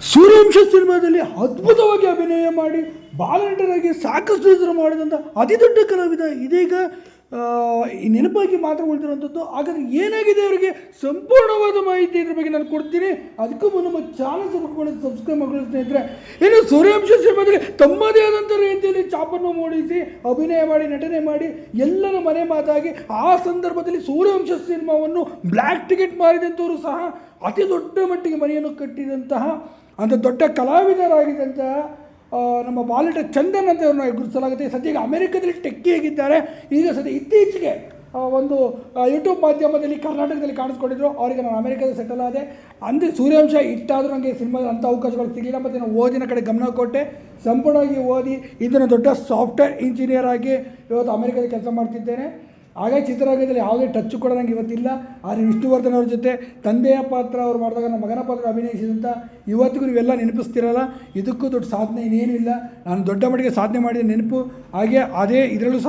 ಸೂರ್ಯವಂಶ ಸಿನಿಮಾದಲ್ಲಿ ಅದ್ಭುತವಾಗಿ ಅಭಿನಯ ಮಾಡಿ ಬಾಲನಟರಾಗಿ ಸಾಕಷ್ಟು ಹೆಸರು ಮಾಡಿದಂಥ ಅತಿದೊಡ್ಡ ಕಲಾವಿದ ಇದೀಗ ನೆನಪಾಗಿ ಮಾತ್ರ ಉಳಿದಿರುವಂಥದ್ದು ಹಾಗಾದರೆ ಏನಾಗಿದೆ ಅವರಿಗೆ? ಸಂಪೂರ್ಣವಾದ ಮಾಹಿತಿ ಇದ್ರ ಬಗ್ಗೆ ನಾನು ಕೊಡ್ತೀನಿ. ಅದಕ್ಕೂ ಮುನ್ನ ನಮ್ಮ ಚಾನಲ್ ಮಾಡಿ ಸಬ್ಸ್ಕ್ರೈಬ್ ಮಾಡಲು ಸ್ನೇಹಿತರೆ. ಇನ್ನು ಸೂರ್ಯವಂಶ ಸಿನಿಮಾದಲ್ಲಿ ತಮ್ಮದೇ ಆದಂಥ ರೀತಿಯಲ್ಲಿ ಚಾಪನ್ನು ಮೂಡಿಸಿ ಅಭಿನಯ ಮಾಡಿ, ನಟನೆ ಮಾಡಿ ಎಲ್ಲರ ಮನೆ ಮಾತಾಗಿ ಆ ಸಂದರ್ಭದಲ್ಲಿ ಸೂರ್ಯವಂಶ ಸಿನಿಮಾವನ್ನು ಬ್ಲ್ಯಾಕ್ ಟಿಕೆಟ್ ಮಾರಿದಂಥವರು ಸಹ ಅತಿ ದೊಡ್ಡ ಮಟ್ಟಿಗೆ ಮನೆಯನ್ನು ಕಟ್ಟಿದಂತಹ ಅಂಥ ದೊಡ್ಡ ಕಲಾವಿದರಾಗಿದ್ದಂತಹ ನಮ್ಮ ಬಾಲಿಟ ಚಂದನ್ ಅಂತ ಅವ್ರನ್ನ ಗುರುತಿಸಲಾಗುತ್ತೆ. ಸದ್ಯಕ್ಕೆ ಅಮೆರಿಕದಲ್ಲಿ ಟೆಕ್ಕಿಯಾಗಿದ್ದಾರೆ ಈಗ ಸದ್ಯ ಇತ್ತೀಚೆಗೆ ಒಂದು ಯೂಟ್ಯೂಬ್ ಮಾಧ್ಯಮದಲ್ಲಿ ಕರ್ನಾಟಕದಲ್ಲಿ ಕಾಣಿಸ್ಕೊಂಡಿದ್ರು. ಅವರಿಗೆ ನಾನು ಅಮೆರಿಕದಲ್ಲಿ ಸೆಟಲ್ ಆದೆ. ಅಂದರೆ ಸೂರ್ಯಾಂಶ ಇಟ್ಟಾದರೂ ನನಗೆ ಸಿನಿಮಾದ ಅಂಥ ಅವಕಾಶಗಳು ಸಿಗಲಿಲ್ಲ. ಮತ್ತು ನಾನು ಓದಿನ ಕಡೆ ಗಮನ ಕೊಟ್ಟೆ. ಸಂಪೂರ್ಣವಾಗಿ ಓದಿ, ಇದನ್ನು ದೊಡ್ಡ ಸಾಫ್ಟ್ವೇರ್ ಇಂಜಿನಿಯರ್ ಆಗಿ ಇವತ್ತು ಅಮೆರಿಕದಲ್ಲಿ ಕೆಲಸ ಮಾಡ್ತಿದ್ದೇನೆ. ಹಾಗಾಗಿ ಚಿತ್ರರಂಗದಲ್ಲಿ ಯಾವುದೇ ಟಚ್ ಕೂಡ ನನಗೆ ಇವತ್ತಿಲ್ಲ. ಆದರೆ ವಿಷ್ಣುವರ್ಧನ್ ಅವ್ರ ಜೊತೆ ತಂದೆಯ ಪಾತ್ರ ಅವ್ರು ಮಾಡಿದಾಗ ನಮ್ಮ ಮಗನ ಪಾತ್ರ ಅಭಿನಯಿಸಿದಂಥ ಇವತ್ತಿಗೂ ನೀವೆಲ್ಲ ನೆನಪಿಸ್ತಿರಲ್ಲ? ಇದಕ್ಕೂ ದೊಡ್ಡ ಸಾಧನೆ ಇನ್ನೇನಿಲ್ಲ ನಾನು ದೊಡ್ಡ ಮಟ್ಟಿಗೆ ಸಾಧನೆ ಮಾಡಿದ ನೆನಪು. ಹಾಗೆ ಅದೇ ಇದರಲ್ಲೂ ಸಹ